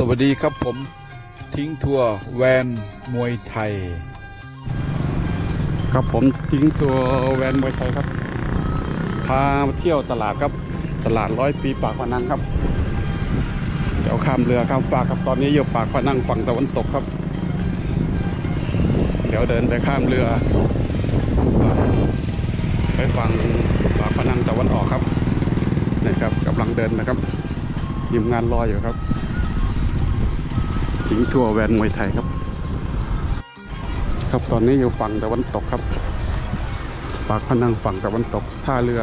สวัสดีครับผมทิ้งทัวร์แวนมวยไทย ครับผมทิ้งตัวแวนมวยไทยครับ พามาเที่ยวตลาดครับ ตลาดร้อยปีปากพนังครับ เดี๋ยวข้ามเรือข้ามฟากครับตอนนี้อยู่ปากพนังฝั่งตะวันตกครับ เดี๋ยวเดินไปข้ามเรือ ไปฝั่งปากพนังตะวันออกครับนะครับกำลังเดินนะครับทีมงานรออยู่ครับ ทิ้งทัวแวนมวยไทยครับ ครับตอนนี้อยู่ฝั่งตะวันตกครับ ปากพนังฝั่งตะวันตกท่าเรือ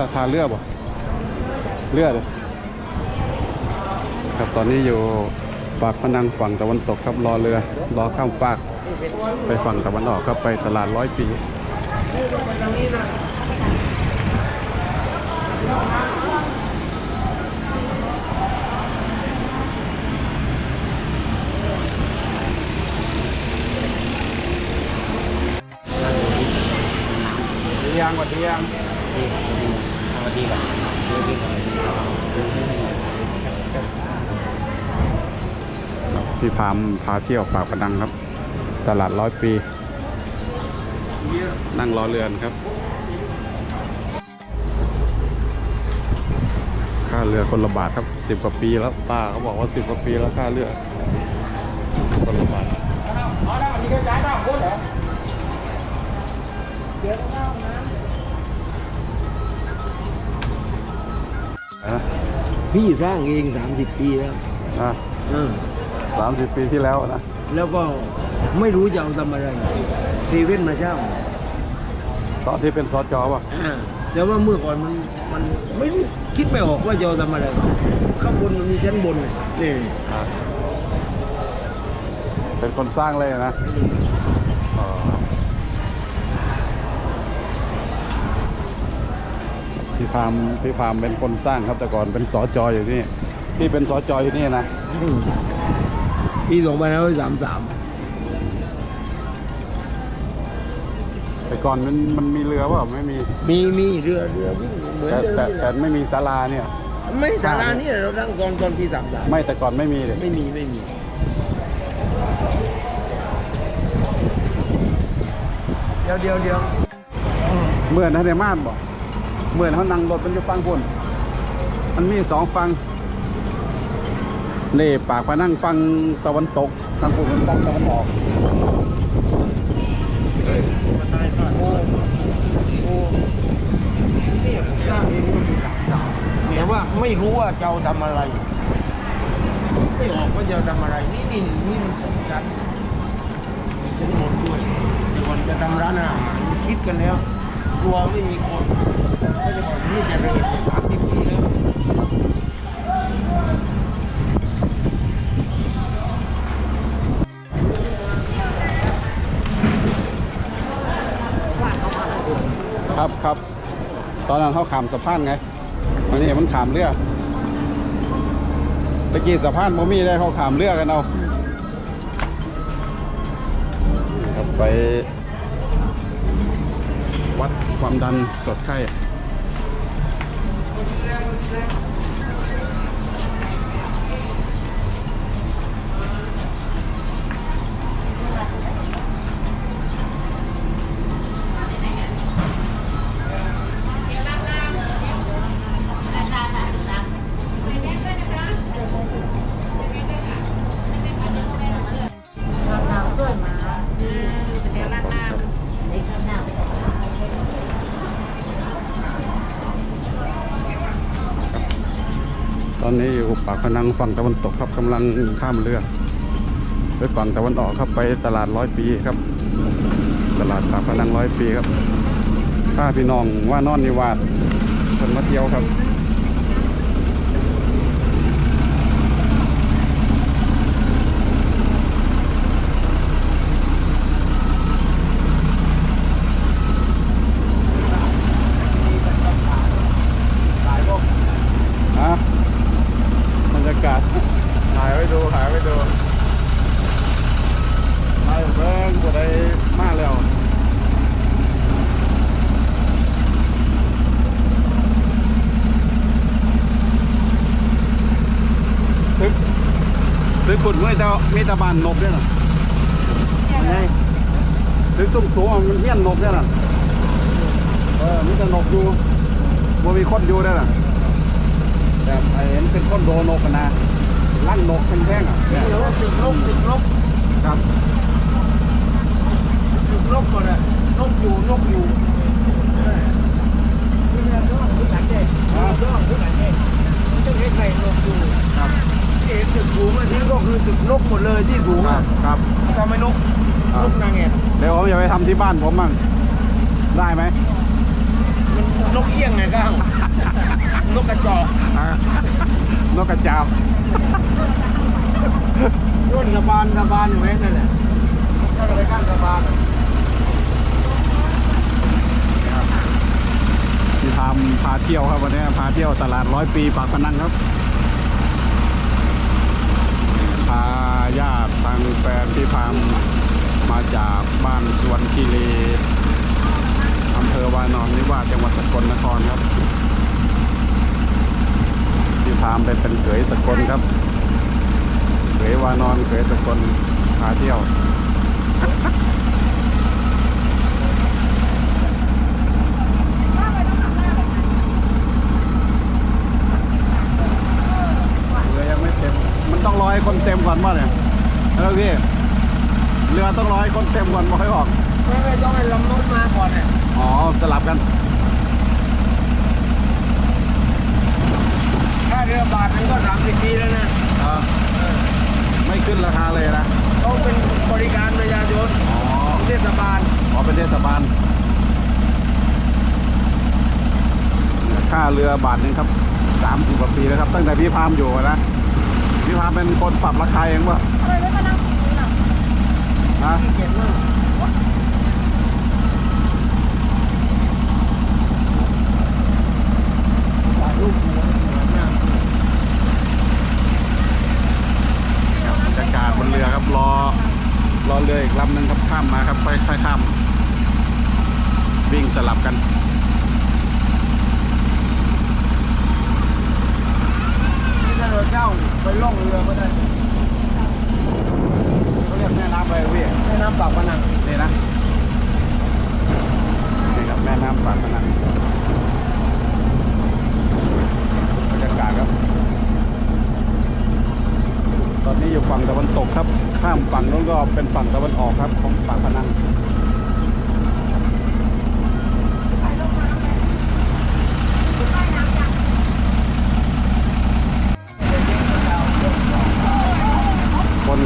เอาแล้วเราทาเรือบ่เรือเลยครับตอนนี้อยู่ปากพนังฝั่งตะวันตกครับรอเรือรอข้ามฟากไปฝั่งตะวันออกครับไปตลาดร้อยปียางกว่าที่ยง ดีดีสวัสดีครับดีพี่พามพาเที่ยวปากพนังครับ ตลาดร้อยปี นั่งรอเรือนครับ ค่าเรือคนละบาทครับสิบกว่าปีแล้วป้าเขาบอกว่าสิบกว่าปีแล้วค่าเรือคนละบาทอ่านะ พี่สร้างเองสามสิบปีแล้วอะเออสามสิบปีที่แล้วนะแล้วก็ไม่รู้จะเอาทำอะไรเซเว่นมาเช่าตอนที่เป็นสจป่ะอ่าแต่ว่าเมื่อก่อนมันมันไม่รู้คิดไม่ออกว่าจะเอาทำอะไร ข้างบนมันมีชั้นบนเนี่ยนี่ เป็นคนสร้างเลยนะ พี่พามพี่พามเป็นคนสร้างครับแต่ก่อนเป็นสจอยู่นี่ที่เป็นสจอยู่นี่นะอืมปีสองพันห้าร้อยสามสามแต่ก่อนมันมันมีเรือเปล่าไม่มีมีมีเรือเรือวิ่งเหมือนแต่เดิมแต่นี่แหแต่ละไม่มีศาลาเนี่ย ไม่สารานี่เราตั้งตอนตอนปีสามสามไม่แต่ก่อนไม่มีเลยไม่มีไม่มี เดี๋ยวเดี๋ยวเดี๋ยวเหมือนทันเดมานบอก เหมือนเขานั่งรถเป็นอยู่ฟังพุ่นมันมีสองฟังนี่ปากพนั่งฟังตะวันตกทางพุ่นเป็นฟังตะวันออกโอ้โอ้เนี่ยผมสร้างเองก็มีสามสามแต่ว่าไม่รู้ว่าจะทำอะไรไม่ออกว่าจะทำอะไรนี่นี่นี่มันสองชั้นชั้นบนด้วยแต่ก่อนจะทำร้านอาหารคิดกันแล้วกลัวไม่มีคน ก็จะบอกนี่จะเริญสามสิบปีแล้วครับครับ ตอนนั้นเขาขามสะพานไงวันนี้มันขามเรือตะกี้สะพานบ่มีได้เขาขามเรือกันเอาครับไป วัดความดันตรวจไข้ พนังฝั่งตะวันตกครับกำลังข้ามเรือไปฝั่งตะวันออกครับไปตลาดร้อยปีครับ ตลาดปากพนังร้อยปีครับถ้าพี่น้องว่านอนนิวาสคนมาเที่ยวครับานนบด้วยน่ะไงตึกสูงสูงๆมันเฮี้ยนนบด้วยน่ะเออมีแต่นบอยู่บ่มีคนอยู่ด้วยน่ะแบบไอ้เห็นเป็นคนโดนกอะนะลั่นนกแท่งๆอะเนี่ยเดี๋ยวติดลบติดลบครับติดลบก่อนเลยนกอยู่นกอยู่ที่เนี่ยก็ที่ไหนเด็กที่ไหนเด็กที่เห็นใครนกอยู่ครับ ที่เห็นตึกสูงอันนี้ก็ คือตึกนกหมดเลยที่สูงครัอะบครับ ทำไมนกนกนางแอ่นเดี๋ยวผมจะไปทำที่บ้านผมมั่งได้ไหมมันนกเอี้ยงไงก้าง นกกระจอกอะ นกกระจาบรุ่นกระบาลกระบาลอยู่แม่นั่นแหละก็เลยก้างกระบาลที่ทำพาเที่ยวครับวันนี้พาเที่ยวตลาดร้อยปีปากพนังครับพาญาติทางแฟนพี่พามมาจากบ้านสวนคีรีอำเภอวานอนนิวาสจังหวัดสกลนครครับ พี่พามเป็นเป็นเขยสกลครับเขยวานอนเขยสกลพาเที่ยว คนเต็มก่อนป่ะเนี่ยแล้วพี่เรือต้องรอให้คนเต็มก่อนมาค่อยออก ไม่ไม่ต้องให้ลำนกมาก่อนเนี่ยอ๋อสลับกัน ถ้าเรือบาทนึงก็สามสิบปีแล้วนะอ่าไม่ขึ้นราคาเลยนะเขาเป็นบริการประชาชนอ๋อของเทศบาลอ๋อเป็นเทศบาลค่าเรือบาทหนึ่งครับสามสิบกว่าปีแล้วครับ ตั้งแต่พี่พามอยู่อะนะ พี่พามเป็นคนปรับราคาเองป่ะทำไมไม่มานั่งคุยล่ะฮะเก็บมากถ่ายรูปหัวหัวหน้าครับบรรยากาศบนเรือครับรอรอเรืออีกลำหนึ่งครับข้ามมาครับไปค่อยๆข้าม วิ่งสลับกัน ที่ถ้า เช่าไปล่องเรือก็ได้เขาเรียกแม่น้ำอะไรพี่แม่น้ำปากพนังนี่นะนี่ครับแม่น้ำปากพนังบรรยากาศครับ ตอนนี้อยู่ฝั่งตะวันตกครับ ข้ามฝั่งนู้นก็เป็นฝั่งตะวันออกครับของปากพนัง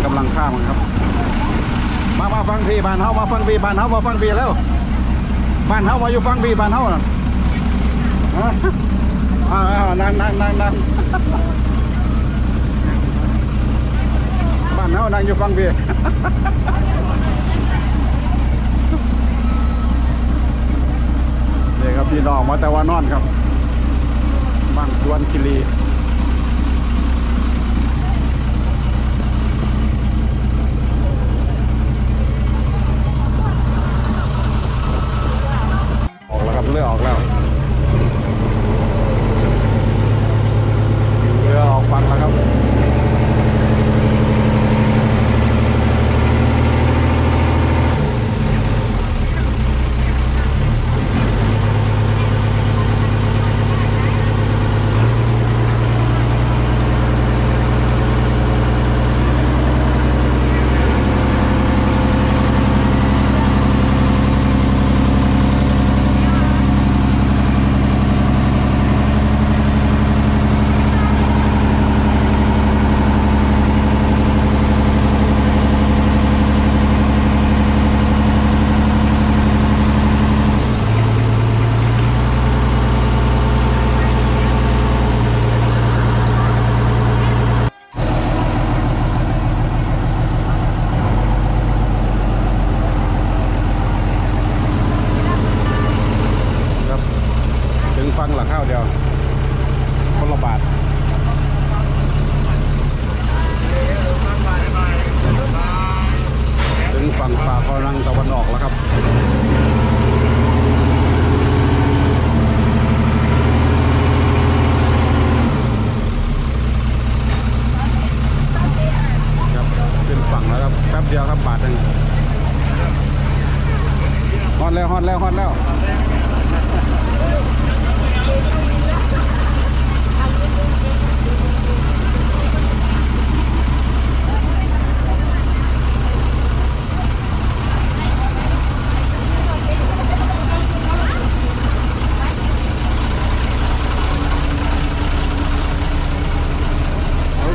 กำลังข้ามกันครับ มามาฟังพี่บ้านเฮามาฟังพี่บ้านเฮามาฟังพี่แล้วบ้านเฮามาอยู่ฟังพี่บ้านเฮาน่ะฮะอ่าอ่านั่งนั่งนั่งนั่งบ้านเฮานั่งอยู่ฟังพี่นี่ครับพี่น้องมาแต่ว่านอนครับบ้านสวนคิรี แล้วฮอตแล้วฮอตแล้ว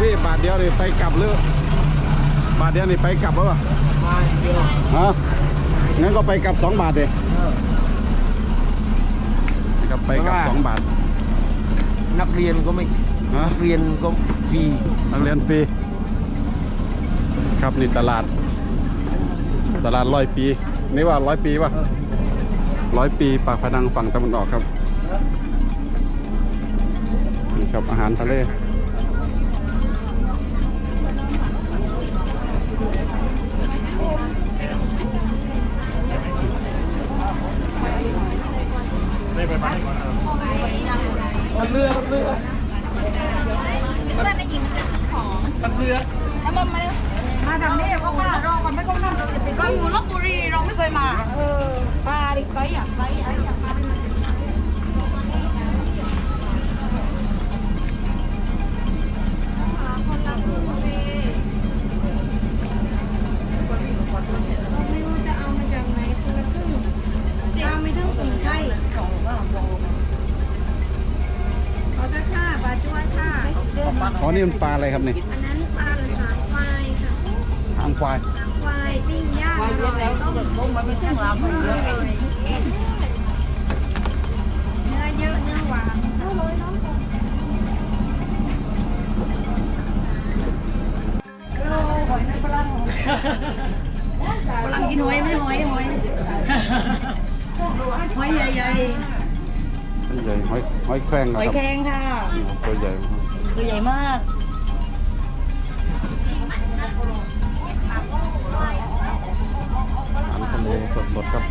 พี่บาทเดียวนี่ไปกลับหรือบาทเดียวนี่ไปกลับหรือเปล่า ไปกลับสองบาทเลยเออนะครับไปกลับว่าสองบาท นักเรียนก็ไม่ฮะนักเรียนก็ฟรีนักเรียนฟรีครับนี่ตลาด ตลาดร้อยปีนี่ว่าร้อยปีป่ะร้อยปีปากพนังฝั่งตะวันออกครับนี่ครับอาหารทะเล ได้ไปบ้านก่อนมันเลือกมันเลือกมันไปหญิงมันจะซื้อของมันเลือกแล้วมันมามาทำนี่ก็ป้ารอก่อนไม่ต้องนั่งเราอยู่ลบบุรีเราไม่เคยมา เออปลาดิไกด์อยไกด์อยากม นี่มันปลาอะไรครับนี่อันนั้นปลาหรือหางควายค่ะหางควายหางควายปิ้งย่างอร่อยต้มต้มมันไม่ใช่หวานเนื้อเนื้อเยอะเนื้อหวานฝรั่งกินหอยไม่หอยหอยหอยใหญ่ใหญ่หอยหอยแครงๆนะหอยครับแครงค่ะตัวใหญ่มาก ตัวใหญ่มากอาหารทะเลสดๆครับ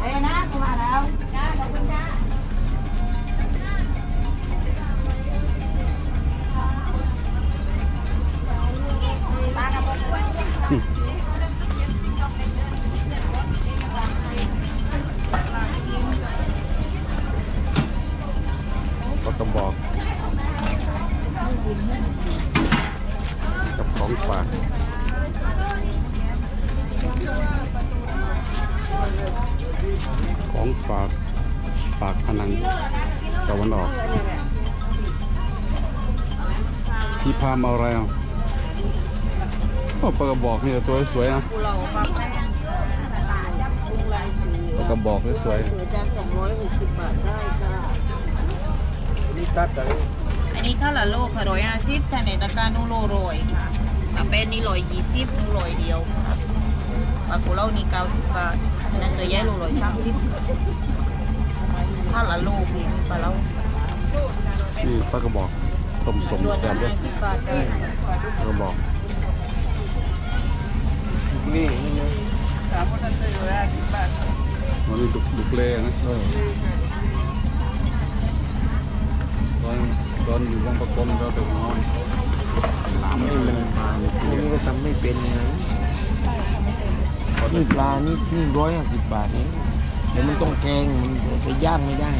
เอ้ยนะกูมาแล้วจ้าขอบคุณจ้า อ้ปลากระบอกนี่ตัวสวยนะกูเราปลาแป้งปรุงลายสีปลากระบอกสวยเหลือจานสองร้อยหกสิบบาทได้จ้านี่ตัดอะไรอันนี้ถ้าละโลค่ะร้อยห้าสิบถ้าในตะกร้านูโลโรยค่ะถ้าเป็นนี่ร้อยยี่สิบนูโรยเดียวค่ะปลากุเล่านี่เก้าสิบบาทอันนั้นตัวใหญ่โลร้อยสามสิบถ้าละโลพี่ปลาเล่าๆนี่ปลากระบอกต้มสมตัวแซ่นั้บนด้วยห้าสิบบาทได้ปลากระบอก นี่นี่ไงสามคนตื่นห้าสิบบาทมันนี่ดุกดุกเล่นะเออตอนตอนอยู่บางประกงก็เป็นน้อยหลามไม่ไม่เลเลยยมานี่ก็ทำไม่เป็นไงนี่ปลานี่นี่ร้อยห้าสิบบาทเองเดี๋ยวมันต้องแกงมันไปย่างไม่ได้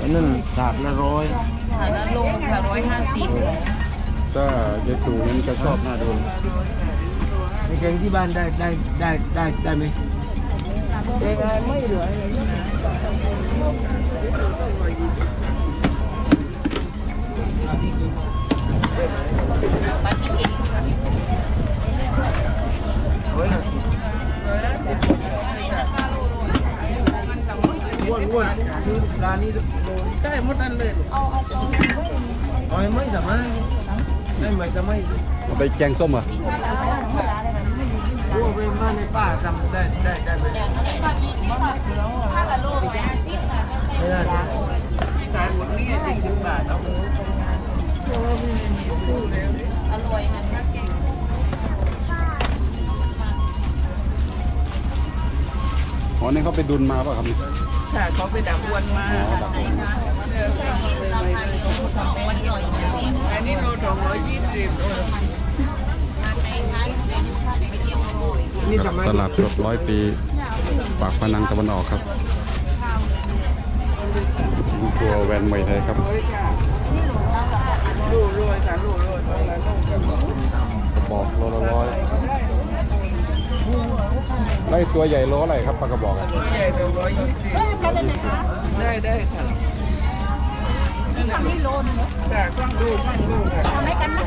อันนั้นถาดละร้อยถ้าละโลค่ะร้อยห้าสิบถ้ายายตู่นี่จะชอบหน้าดูใน แกงที่บ้านได้ได้ได้ได้ได้ไหมได้ไม่เหลือปลาที่กินร้อยห้าสิบอ้วนอ้วนนี่ร้านนี้โดนได้หมดนั่นเลยเอาเอาเอาเอาไม่สามารถได้ไหมจะไม่ เอาไปแกงส้มเหรอ พวกเป็นบ้านในป่าจำได้ได้ได้ไหมไม่ได้สายหมดนี่จริงถึงบาทเอาหมูคู่แล้วอร่อยนะแกงอ๋อนี่เขาไปดุนมาป่ะครับใช่เขาไปดับอ้วนมาดักอ้วนอันนี้โลสองร้อยยี่สิบ นี่ทำไมตลาดสดร้อยปี ปากพนังตะวันออกครับทัวร์แวนมวยไทยครับลูกรวยค่ะลูกรวยต้องแล้วต้องกันกระบอกโลละร้อยไล่ตัวใหญ่โลอะไรครับปลากระบอกอะใหญ่สองร้อยยี่สิบได้ได้ค่ะทำให้โลนึงแต่ต้องดูต้องดูค่ะทำให้กันนะ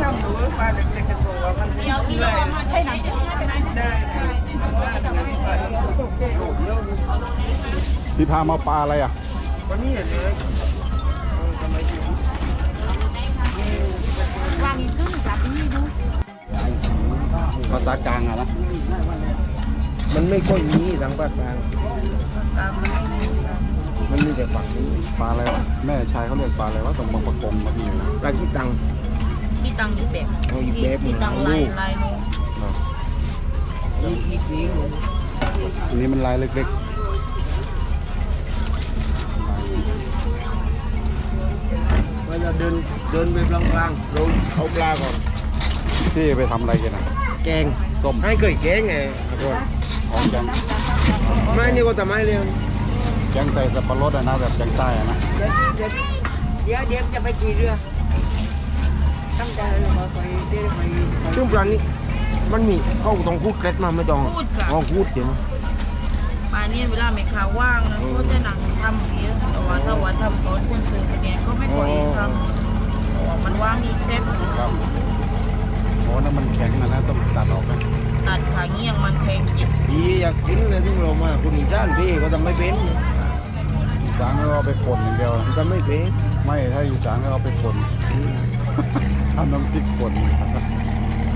แต่ทำดูว่าปลาเด็กๆกันตัวมันเดี๋ยวที่เรามาให้หนังได้ค่ะว่าจะไม่ปลาเยอะพี่พามาปลาอะไรอะวันนี้เห็นเลยทำไมถึงวางขึ้นกับนี่ดูภาษากลางอะนะมันไม่ค่อยมีทางภาคกลางมันมีแต่ฝั่งนี้ปลาอะไรวะแม่ชายเขาเรียกปลาอะไรวะตรงบางประกงมาที่อยู่นะปลาขี้ตัง ที่ตังอยู่แบบเอาอีกแบบหนึ่ที่งตังลายลายนู้ครับนี่ขี้ทิ้งอันนี้มันลายเล็กเวลาเดินเดินไปกลางๆเราเอาปลาก่อนๆที่ไปทำอะไรกันอะแกงส้มให้เคยแกงไงก่อนของแกงไม่นี่ก็ทำไมเร็วแกงใส่สับปะรดอะนะแบบแกงใต้อะนะเดี๋ยวเดี๋ยวเดี๋ยวจะไปกี่เรือ ซึ่งปลานี้มันมีเข้าต้องพูดเกล็ดมาไม่ต้องพูดค่ะ อ๋อพูดเดี๋ยวนะปลาเนี่ยเวลาไม่ขาว่างนะก็จะหนังทำเยอะแต่ว่าถ้าว่าทำตอนคนซื้อไปเนี่ยก็ไม่ปล่อยให้ทำเพราะว่ามันว่างอีกเซฟครับโอ้นั่นมันแข็งนะนะต้องตัดออกนะตัดขาเงี้ยงมันแพงจิตพี่อยากกินเลยซึ่งเรามาคนอีสานพี่ก็ทำไม่เป็นอีสานก็เอาไปป่นอย่างเดียวทำไม่เป็นไม่ถ้าอีสานก็เอาไปป่น ทำน้ำพริกป่น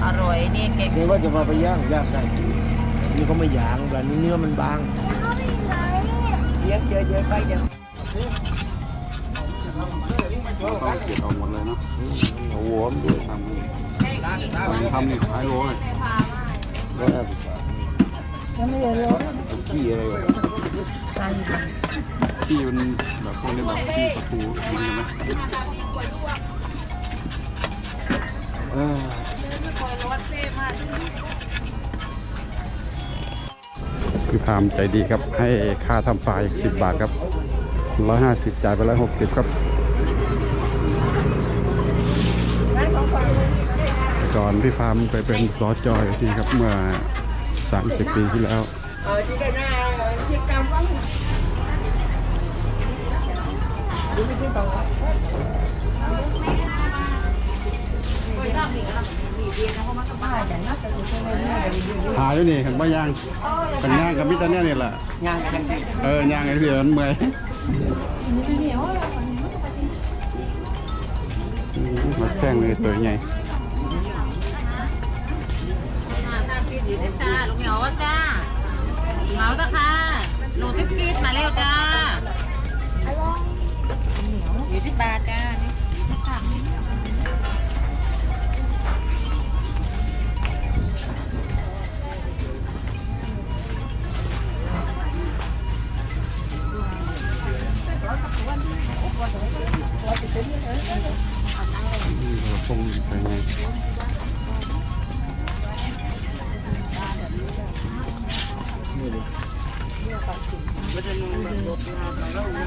อร่อยเนี่ยแกงเดี๋ยวว่าจะมาไปย่างย่างได้นี่ก็ไม่ย่างปลานี้เนื้อมันบางเดี๋ยวเดี๋ยวเดี๋ยวไปเดี๋ยวเราเก็บออกหมดเลยเนาะโอ้โหมันด้วยทำนี่ทำนี่ขายโลเลยร้อยห้าสิบบาทเป็นขี้อะไรวะที่มันแบบพวกนี้แบบที่ประตูกินใช่ไหมเออพี่พามใจดีครับ ให้ค่าทำปลาอีกสิบบาทครับร้อยห้าสิบจ่ายไปร้อยหกสิบครับก่อนพี่พามไปเป็นสอจอยที่ครับเมื่อ 30 ปีที่แล้วเออที่ได้หน้าที่กำว่างดูไม่ขึ้นต่อ หาอยู่นี่เห็นป่ะย่างเป็นย่างกับมิตรเนี่ยนี่แหละงานกันเออย่างไอ้เสือมันเมื่อยอืมมาแจ้งเลยตัวใหญ่จ้าลูกเหนียวจ้าเหมาจ้าค่ะหนูทิพกีดมาเร็วจ้าอยู่ที่บาทจ้านี่ คมสวยงามนี่เลยไม่ใช่นุ่งแบบรถมาไปแล้วม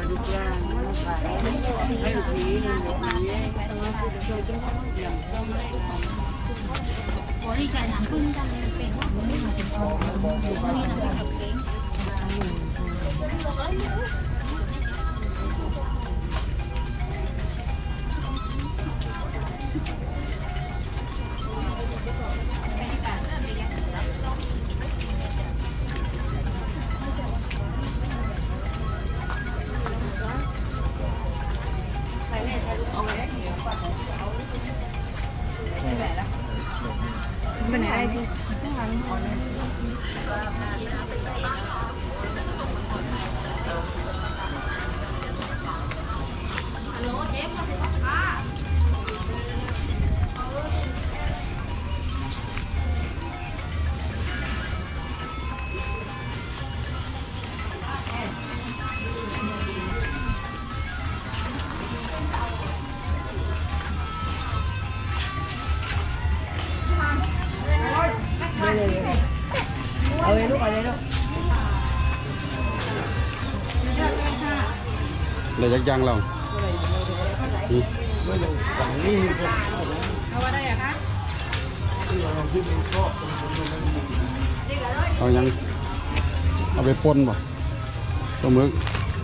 าดูกลางมาขายให้ผีหนึ่งนี้ต้องมาดูดูอย่าต้องไม่ได้บริการน้ำพึ่งกันเป็นว่าไม่มาถึงตรงนี้น้ำพึ่งกับเก่ง เป็นอะไรดีข้างหลังของ ยยักยังเรานี่ฝั่งนี้มีคนเอาอะไรอะคะที่เราที่มันชอบเอายัง เอาไปป่นบ่ตัวมึก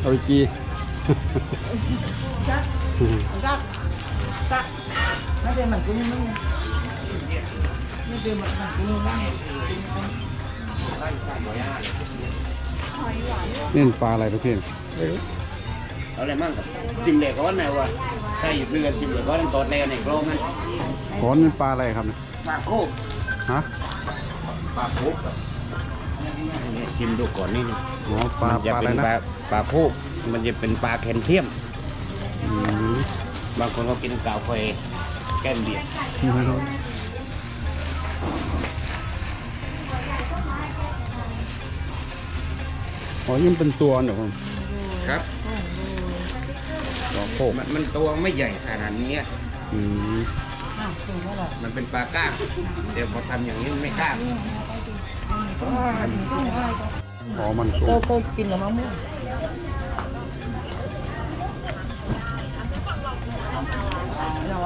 เอาไปกีจักจักไม่เป็นเหมือนกูนี่มั้งไม่เป็นเหมือนกูนี่มั้งนี่มันปลาอะไรประเภท เอาอะไรมั่งกับจิมเหล็กก้อนไหนวะใช่เรือจิมเหล็กก้อนตดแล้วในโครงนั้นขอนมันปลาอะไรครับเนี่ยปลาโคกฮะปลาโคกนี่ชิมดูก่อนนี่นี่อ๋อปลามันปจะลาอะไรเป็นนะปลาปลาโคกมันจะเป็นปลาแคนเทียมอืมบางคนเขากินกาแฟแก้มเบียร์อ๋อนี่มันเป็นตัวเหรอครับ ครับปลาโคกมันมันตัวไม่ใหญ่ขนาดนี้อะอืมมันเป็นปลาก้างเดี๋ยวพอทำอย่างนี้มันไม่ก้างอ๋อมันโคเรากก็กินหรือมะม่วงเรา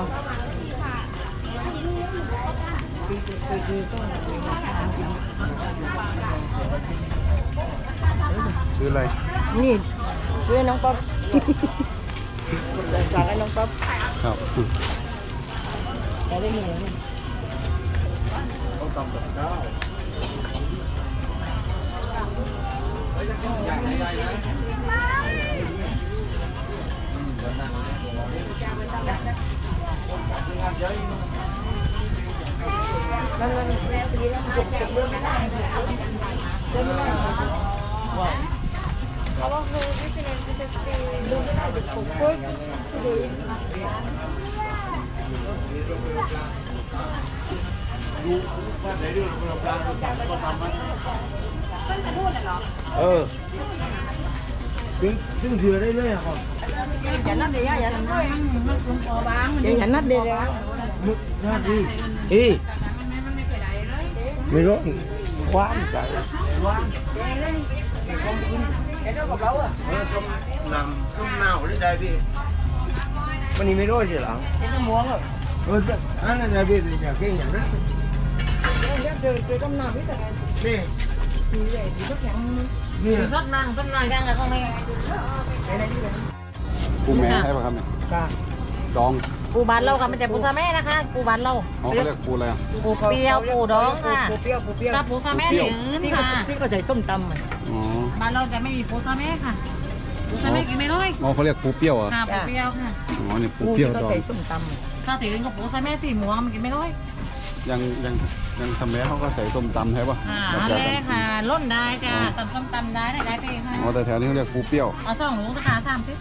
ซื้ออะไร นี่ช่วยน้องป๊อป ฝากให้น้องป๊อปครับจะได้มีเงินเออซึ่งซึ่งเสือได้เลยอะครับอย่านัดเดียวอย่านัดด้วยอย่านัดเดียวมึกหน้าที่เอ้ยไม่ รู้คว้านใจเดี๋ยวกับเราอะเออต้ม นำต้มเน่าได้ใจพี่วันนี้ไม่รู้สิหรอเดี๋ยวจะม้วนอะเอออันนั้นใจพี่จะเก่งอย่างนั้นเดี๋ยวเดี๋ยวเดี๋ยวต้มน้ำนี่แต่นี่ทีใหญ่ทีสักอย่างนี่สักนั่งสักนั่งกันแล้วก็ไม่อะไรนี่เลยปูแม่ให้ป่ะครับเนี่ยค่ะจองปูบานเราค่ะไม่ใช่ปูซาแม่นะคะปูบานเราอ๋อเขาเรียกปูอะไรอะปูเปรียวปูดองค่ะปูเปรี้ยวปูเปรี้ยวถ้าปูซาแม่หรือที่เขาค่ะที่เขาใส่ส้มตำอะอ๋อบ้านเราจะไม่มีปูซาแม่ค่ะ ปูซาแม่กินไม่ได้อ๋อเขาเรียกปูเปรี้ยวเหรอะค่ะปูเปรี้ยวค่ะอ๋อนี่ปูปูเปรี้ยวที่เขาดองใส่ส้มตำอะถ้าตีอื่นก็ปูซาแม่ตีหมูมันกินไม่ได้ยังยังยังสมัยเขาก็ใส่ต้มตำใช่ป่ะค่ะแบบอันเดียวแรกันกค่ะล้นได้จ้ะตำส้มตำได้ได้ได้ไปค่ะอ๋อแต่แถวนี้เขาเรียกปูเปรี้ยวเอาสองหนูราคาสามสิบ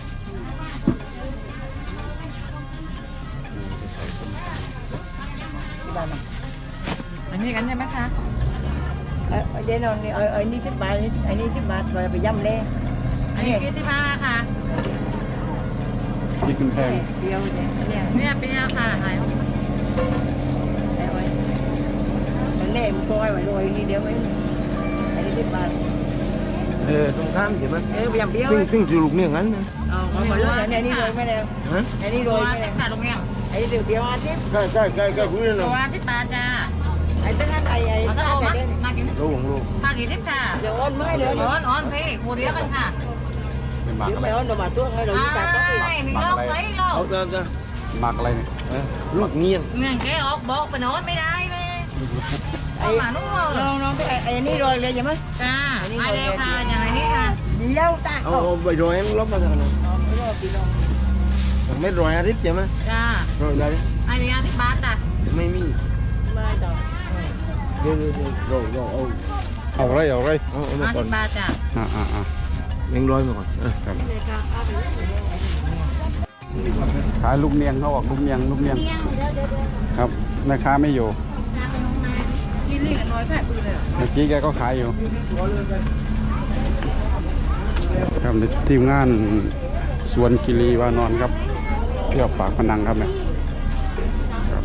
อันนี้กันใช่ไหมคะไอ้เดี๋ยวเราเนี่ยไอ้นี่สิบบาทไอ้นี่สิบบาทเราไปย่ำเล่ อันนี้คือที่ผ้าค่ะ ที่ขึ้นแพงเปรี้ยวเนี่ยเนี่ยเนี่ยเป็นยาค่ะหายเอาไว้มันเล่มซอยไว้โรยนี่เดียวไว้ไอ้นี่สิบบาทเออตรงข้ามใช่ไหมเออไปย่ำเปรี้ยวซึ่งซึ่งจะลูกเนี่ยงั้นนะเอาเอาหมดเลยเนี่ยนี่โรยไม่ได้ฮะไอ้นี่โรตัยวไม่สิได้บค่ะตรงเนี้ยไอ้เดี๋ยวเดียวอาทิตย์ใกล้ใกล้ใกล้ใกล้คุณเลยตันะวสิบบาทจ้าไอ้เจ้านั่นไอ้ไอ้เอาสักโลไอ้มั้ยเด่นมากินลูกลูกผ้ากี่สิบค่ะเดี๋ยวอ้อนไม่เดี๋ยวอ่อนอ่อนพี่หมูเดียวกันค่ะเป็น หมักเดี๋ยวอะไรไม่อ้อนเดี๋ยวมาตัวให้เราอยู่แต่ก็คือไอ้มีโรคไรโรเอาคจ้าจ้าหมักอะไรเนี่ยลูกเงี้ยงเงินแกออกบอกไปนอนไม่ได้เลยไอ้เอามานุ่งเลยน้องน้องไอ้ไอ้นี่โรยเลยใช่ไหมจ้ามาเร็วค่ะอย่างไรนี่ค่ะเดี๋ยวตาเอาเขาเอาไปโรยลบมากันนะไม่รอพี่น้องไม่โรยอาทิตย์ใช่ไหมจ้าโรยได้ไอ้นี่ยาที่บาทจ้ะไม่มีไม่ต่อเดี๋ยวเดี๋ยวโรยโรยเอาเอาอะไรเอาอะไรเอาเอามาห้าก่อสินบบาทจ้ะอ่าอ่าอ่า ยังโรยมาก่อนครับขายลูกเนียงเขาบอกลูกเนียงลูกเนียงครับแม่ค้าไม่อยู่ลิลลี่กับน้อยแผลปืนเลยเมื่อกี้แกก็ขายอยู่ครับในทีมงานสวนคิรีวานอนครับเที่ยวปากพนังครับเนี่ยครับ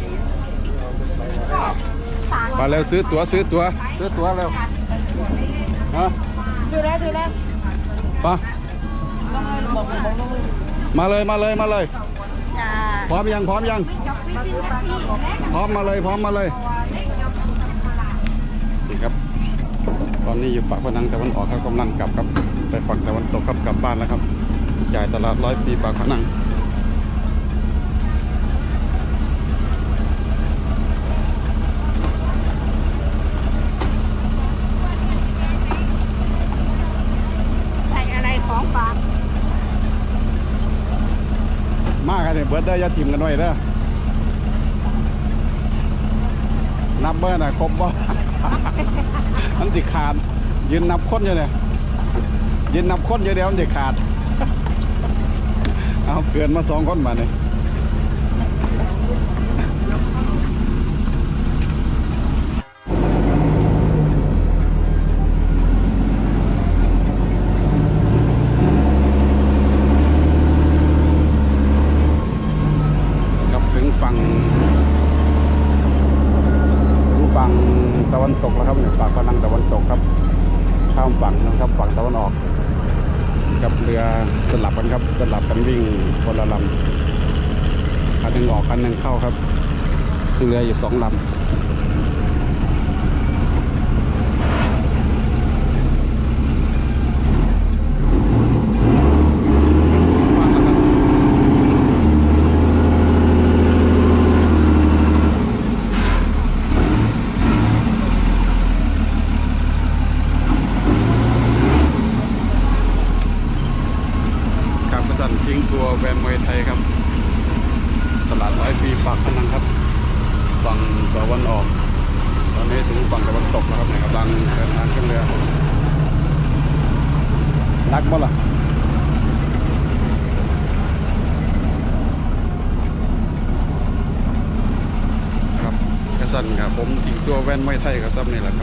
มาเร็วซื้อตั๋วซื้อตั๋วซื้อตั๋วเร็วฮะซื้อแล้วซื้อแล้ วไปมาเลยมาเลยมาเลยจ้าพร้อมยังพร้อมยัง พร้อมมาเลยพร้อมมาเลยนี่ครับ ตอนนี้อยู่ปากพนังตะวันออกครับกำลังกลับครับไปฝั่งตะวันตกครับกลับบ้านแล้วครับ จ่ายตลาดร้อยปีปากพนัง กันเนี่เบิร์ดได้อยาทิมกันไว้เด้อนับเบอร์น่ะครบบ่มันสิขาด ยืนนับคนอยู่เนี่ยยืนนับคนอยู่เดียวมันสิขาด เอาเกินมาสองคนมาเนี่ย ใส่กับซับนี่แหละ